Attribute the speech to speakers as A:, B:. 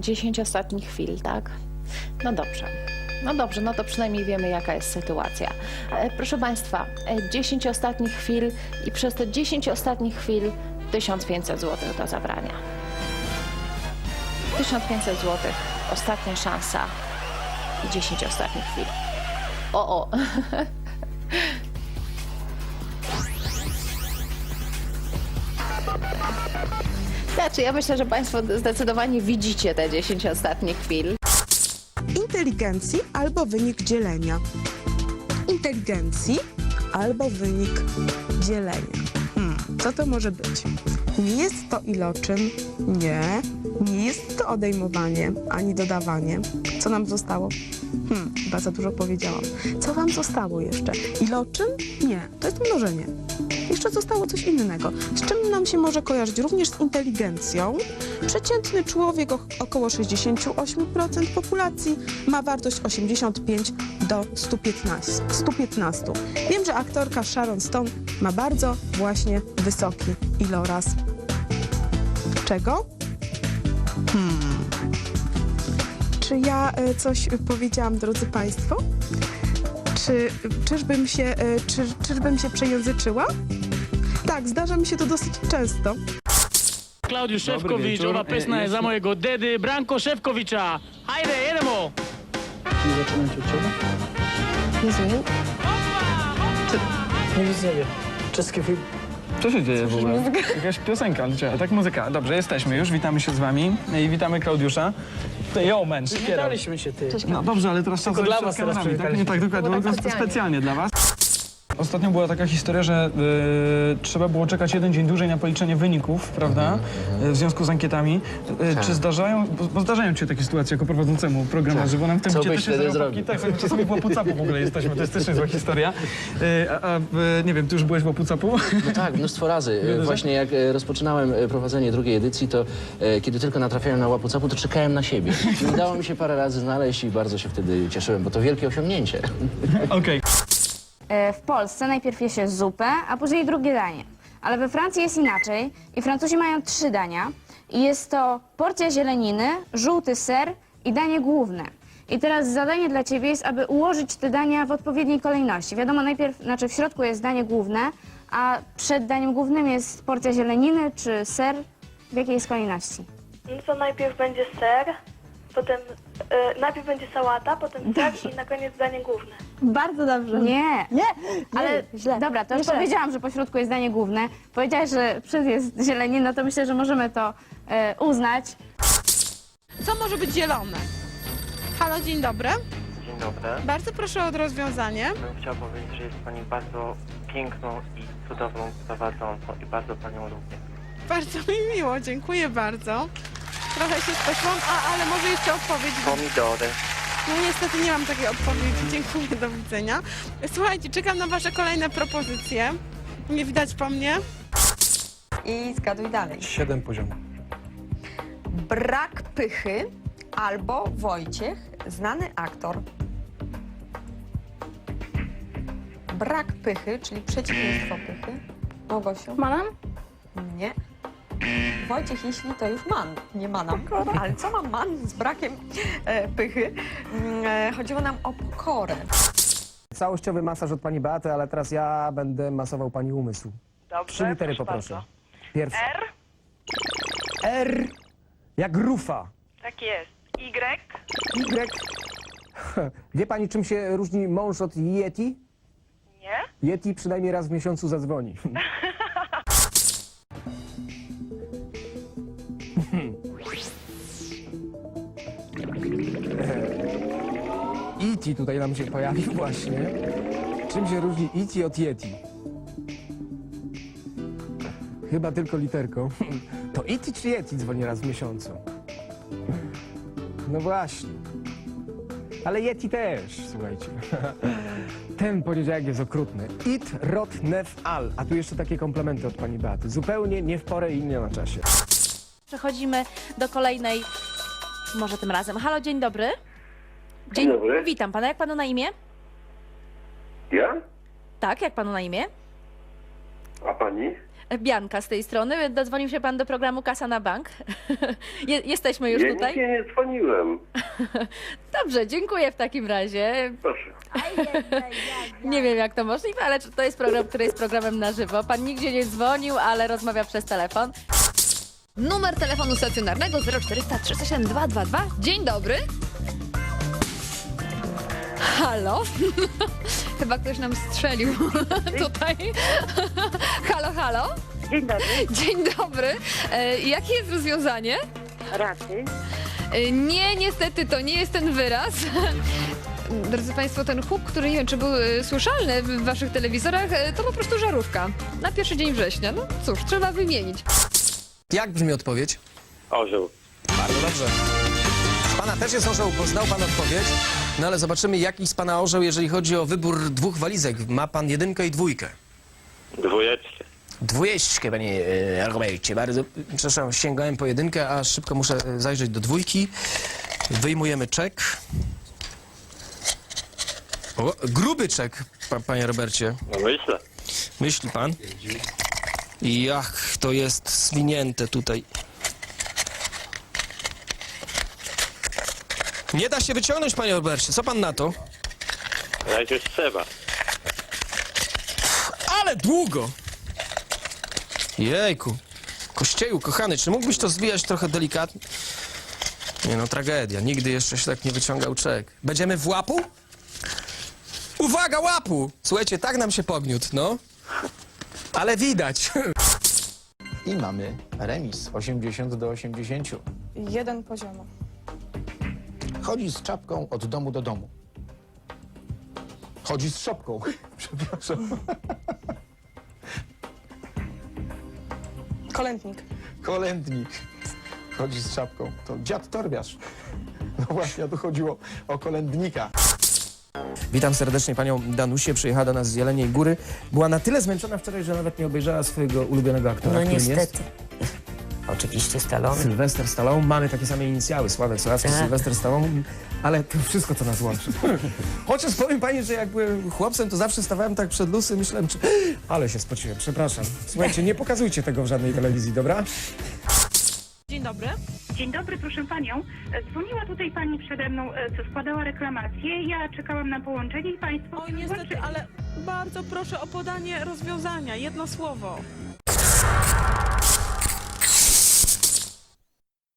A: 10 ostatnich chwil, tak? No dobrze. No dobrze, no to przynajmniej wiemy, jaka jest sytuacja. E, Proszę Państwa, e, 10 ostatnich chwil i przez te 10 ostatnich chwil 1500 zł do zabrania. 1500 zł, ostatnia szansa i 10 ostatnich chwil. O, o. Znaczy, ja myślę, że Państwo zdecydowanie widzicie te 10 ostatnich chwil.
B: inteligencji albo wynik dzielenia. Inteligencji albo wynik dzielenia. Hmm, co to może być? Nie jest to iloczyn, nie. Nie jest to odejmowanie ani dodawanie. Co nam zostało? Hmm, chyba za dużo powiedziałam. Co wam zostało jeszcze? Iloczyn? Nie, to jest mnożenie. Jeszcze zostało coś innego. Z czym nam się może kojarzyć? Również z inteligencją. Przeciętny człowiek, około 68% populacji, ma wartość 85 do 115. 115. Wiem, że aktorka Sharon Stone ma bardzo właśnie wysoki iloraz. Czego? Hmm. Czy ja e, coś powiedziałam, drodzy Państwo? Czy, czyżbym się, e, czy, czyżbym się przejęzyczyła? Tak, zdarza mi się to dosyć często.
C: Klaudiu Šefković,
D: wieczór.
C: ova
D: E,
C: pesma je
D: jesu-
C: za mojego dedi Branko Šefkovića. Hajde, jedemo!
D: I zaczynać od czego?
B: Rozumiem.
D: Nie widzę. Czeski film. Co się dzieje w ogóle? Jakaś piosenka leciała. Tak, muzyka. Dobrze, jesteśmy już. Witamy się z wami i witamy Klaudiusza. To yo, man, szkiero.
C: Witaliśmy się, ty.
D: No dobrze, ale teraz czas
C: Tylko dla was teraz
D: tak? Nie, tak, dokładnie. Bo
A: tak
D: to jest
A: specjalnie.
D: specjalnie dla was. Ostatnio była taka historia, że y, trzeba było czekać jeden dzień dłużej na policzenie wyników, prawda? Y, W związku z ankietami. Y, Czy zdarzają, bo, bo zdarzają ci się takie sytuacje jako prowadzącemu program na żywo? Nam w tym
E: Co
D: też
E: byś wtedy zrobił?
D: Tak, czasami w łapu-capu w ogóle jesteśmy, to jest też niezła historia. Y, A, a nie wiem, ty już byłeś w łapu-capu?
E: No tak, mnóstwo razy. E, Właśnie jak e, rozpoczynałem e, prowadzenie drugiej edycji, to e, kiedy tylko natrafiałem na łapu-capu, to czekałem na siebie. I udało mi się parę razy znaleźć i bardzo się wtedy cieszyłem, bo to wielkie osiągnięcie.
D: Okej.
F: E, W Polsce najpierw je się zupę, a później drugie danie. Ale we Francji jest inaczej i Francuzi mają trzy dania. I jest to porcja zieleniny, żółty ser i danie główne. I teraz zadanie dla ciebie jest, aby ułożyć te dania w odpowiedniej kolejności. Wiadomo, najpierw, znaczy w środku jest danie główne, a przed daniem głównym jest porcja zieleniny czy ser. W jakiej jest kolejności?
G: No to najpierw będzie ser, potem e, najpierw będzie sałata, potem ser i na koniec danie główne.
F: Bardzo dobrze. Nie. Nie. Ale dobra, to już powiedziałam, że po środku jest danie główne. Powiedziałaś, że przed jest zielenina, to myślę, że możemy to e, uznać.
B: Co może być zielone? Halo, dzień dobry.
H: Dzień dobry.
B: Bardzo proszę o rozwiązanie.
H: Bym chciał powiedzieć, że jest Pani bardzo piękną i cudowną prowadzącą i bardzo Panią lubię.
B: Bardzo mi miło, dziękuję bardzo. Trochę się spośłam, a, ale może jeszcze odpowiedź.
H: Pomidory.
B: No niestety nie mam takiej odpowiedzi. Dziękuję, do widzenia. Słuchajcie, czekam na wasze kolejne propozycje. Nie widać po mnie.
I: I zgaduj dalej.
D: Siedem poziomów.
I: Brak pychy albo Wojciech, znany aktor. Brak pychy, czyli przeciwieństwo pychy. Małgosiu?
F: Manam?
I: Nie. Wojciech, jeśli to już man, nie manam. Ale co ma man z brakiem e, pychy? Mm, E, chodziło nam o pokorę.
J: Całościowy masaż od pani Beaty, ale teraz ja będę masował pani umysł.
G: Dobrze,
J: Trzy litery
G: proszę
J: poproszę.
G: bardzo.
J: Pierwsza.
G: R,
J: R. Jak rufa.
G: tak jest. Y,
J: Y. Wie pani, czym się różni mąż od Yeti?
G: nie?
J: Yeti przynajmniej raz w miesiącu zadzwoni. E.T. tutaj nam się pojawił właśnie. Czym się różni E.T. od Yeti? Chyba tylko literką. To E.T. czy Yeti dzwoni raz w miesiącu? No właśnie. Ale Yeti też, słuchajcie. Ten poniedziałek jest okrutny. It, rot, nef, al. A tu jeszcze takie komplementy od pani Beaty. Zupełnie nie w porę i nie na czasie.
K: Przechodzimy do kolejnej, może tym razem. Halo, dzień dobry.
H: Dzień dobry.
K: Witam pana. Jak panu na imię?
H: Ja?
K: Tak, jak panu na imię?
H: A Pani?
K: Bianka z tej strony. Dodzwonił się pan do programu Kasa na Bank. Je, jesteśmy już tutaj.
H: nie dzwoniłem.
K: Dobrze, dziękuję w takim razie.
H: Proszę.
K: Nie wiem, jak to możliwe, ale to jest program, który jest programem na żywo. Pan nigdzie nie dzwonił, ale rozmawia przez telefon.
L: Numer telefonu stacjonarnego 0400 307 222. Dzień dobry. Halo? Chyba ktoś nam strzelił tutaj. halo, halo?
G: Dzień dobry.
L: Dzień dobry. E, jakie jest rozwiązanie?
G: Raczej.
L: E, nie, niestety to nie jest ten wyraz. Drodzy Państwo, ten huk, który nie wiem, czy był e, słyszalny w Waszych telewizorach, e, to po prostu żarówka. Na pierwszy dzień września. No cóż, trzeba wymienić.
J: Jak brzmi odpowiedź?
H: Orzeł.
J: Bardzo dobrze. Pana też jest orzeł, bo znał pan odpowiedź. No ale zobaczymy, jaki z pana orzeł, jeżeli chodzi o wybór dwóch walizek. Ma pan jedynkę i dwójkę.
H: Dwójeczkę.
J: Dwójeczkę, panie e, Robercie. Bardzo, przepraszam, sięgałem po jedynkę, a szybko muszę e, zajrzeć do dwójki. Wyjmujemy czek. O, gruby czek, pa, panie Robercie.
H: No myślę.
J: Myśli pan? Jak to jest zwinięte tutaj. Nie da się wyciągnąć, panie Robercie. Co pan na to?
H: Najpierw trzeba.
J: Ale długo! Jejku. Kościeju, kochany, czy mógłbyś to zwijać trochę delikatnie? Nie no, tragedia. Nigdy jeszcze się tak nie wyciągał czek. Będziemy w łapu? Uwaga, łapu! Słuchajcie, tak nam się pogniótł, no. Ale widać.
M: I mamy remis 80 do 80.
B: Jeden poziomo.
M: Chodzi z czapką od domu do domu. Chodzi z szopką. Przepraszam.
B: Kolędnik.
M: Kolędnik. Chodzi z czapką. To dziad torbiarz. No właśnie, tu chodziło o kolędnika.
J: Witam serdecznie panią Danusię, przyjechała do nas z Jeleniej Góry. Była na tyle zmęczona wczoraj, że nawet nie obejrzała swojego ulubionego aktora,
N: No
J: którym
N: niestety.
J: jest
N: Oczywiście Stallone.
J: Sylwester Stallone. Mamy takie same inicjały, Sławek Sławski,
N: Tak.
J: Sylwester Stallone, ale to wszystko, co nas łączy. Chociaż powiem pani, że jak byłem chłopcem, to zawsze stawałem tak przed lusy, myślałem, czy... Ale się spociłem, przepraszam. Słuchajcie, nie pokazujcie tego w żadnej telewizji, dobra?
G: Dzień dobry. Dzień dobry, proszę panią. Dzwoniła tutaj pani przede mną, e, co składała reklamację. Ja czekałam na połączenie i państwo...
B: Oj, niestety, ale bardzo proszę o podanie rozwiązania. Jedno słowo.